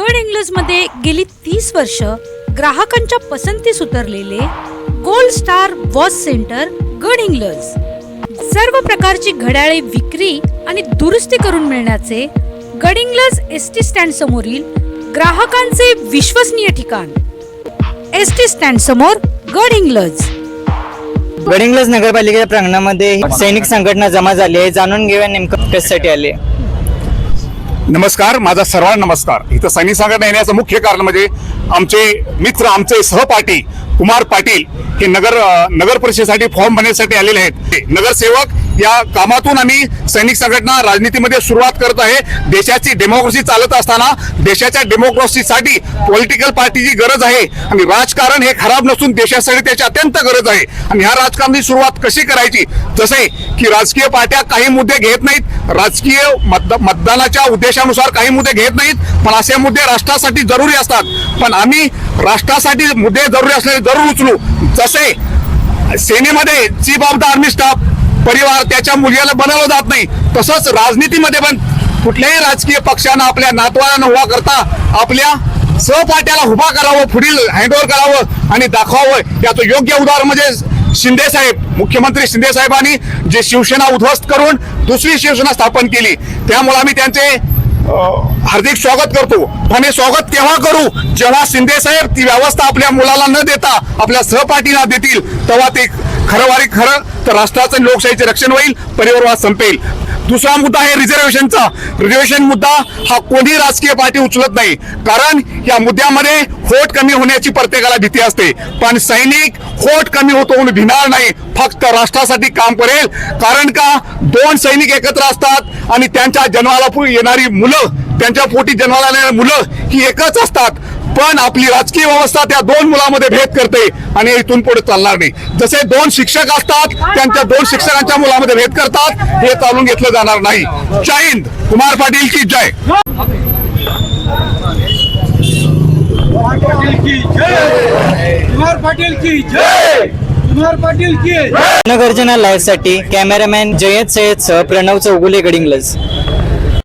गड इंग्लजमध्ये गेली तीस वर्ष ग्राहकांच्या पसंतीस उतरलेले gold star watch centre Gadhinglaj सर्व प्रकारची घड्याळे विक्री आणि दुरुस्ती करून मिळण्याचे गड इंग्लज एस टी स्टँड समोरील ग्राहकांचे विश्वसनीय ठिकाण. एस टी स्टँड समोर गड इंग्लज गडिंग्लज नगरपालिकेच्या प्रांगणामध्ये सैनिक संघटना जमा झाली आहे. जाणून घेऊया नेमकं कशासाठी आले नमस्कार माझा सर्वांना नमस्कार. इथं सैनिक संघटना येण्याचं मुख्य कारण म्हणजे आमचे मित्र आमचे सहपाठी कुमार पाटील हे नगर नगर परिषदेसाठी फॉर्म भरण्यासाठी आलेले आहेत. ते नगरसेवक या कामातून आम्ही सैनिक संघटना राजनीतीमध्ये सुरुवात करत आहे. देशाची डेमोक्रेसी चालत असताना देशाच्या डेमोक्रेसीसाठी पॉलिटिकल पार्टीची गरज आहे. आणि राजकारण हे खराब नसून देशासाठी त्याची अत्यंत गरज आहे. आणि ह्या राजकारणाची सुरुवात कशी करायची? जसे की राजकीय पार्ट्या काही मुद्दे घेत नाहीत. राजकीय मतदानाच्या उद्देशानुसार काही मुद्दे घेत नाहीत. पण असे मुद्दे राष्ट्रासाठी जरुरी असतात. पण आम्ही राष्ट्रासाठी मुद्दे जरुरी असलेले जरूर उचलू. जसे सेनेमध्ये chief of the army staff परिवार त्याच्या मुलग्याला बनवलं जात नाही. तसंच राजनीतीमध्ये पण कुठल्याही राजकीय पक्षानं आपल्या नातवाला उभा करता आपल्या सहपाठ्याला उभा करावं पुढील हँडओव्हर करावं आणि दाखवावं. याचं योग्य उदाहरण म्हणजे शिंदे साहेब मुख्यमंत्री शिंदे साहेबांनी जे शिवसेना उद्ध्वस्त करून दुसरी शिवसेना स्थापन केली. त्यामुळे आम्ही त्यांचे हार्दिक स्वागत करतो. पण हे स्वागत केव्हा करू? जेव्हा शिंदे साहेब ती व्यवस्था आपल्या मुलाला न देता आपल्या सहपाठीला देतील तेव्हा ते खरं वारी खरं तर राष्ट्राचं लोकशाहीचे रक्षण होईल परिवारवाद संपेल. दुसरा मुद्दा आहे रिझर्वेशनचा रिझर्वेशन मुद्दा हा कोणी राजकीय पार्टी उचलत नाही. कारण या मुद्द्यामध्ये होट कमी होण्याची प्रत्येकाला भीती असते. पण सैनिक होट कमी होतो म्हणून भिणार नाही. फक्त राष्ट्रासाठी काम करेल. कारण का? दोन सैनिक एकत्र असतात आणि त्यांच्या जन्माला येणारी मुलं त्यांच्या पोटी जन्माला येणारी मुलं ही एकच असतात. पण आपली राजकीय व्यवस्था त्या दोन मुलामध्ये भेद करते आणि इथून पुढे चालणार नाही. जसे दोन शिक्षक असतात त्यांच्या दोन शिक्षकांच्या मुलामध्ये भेद करतात हे चालून घेतलं जाणार नाही. जय हिंद. कुमार पाटील की जय? की कुमार पाटील की जय कुमार पाटील की जनगर्जना लाईव्हसाठी कॅमेरामॅन जयंत सय्यद सह प्रणव चौगुले गडिंगलज.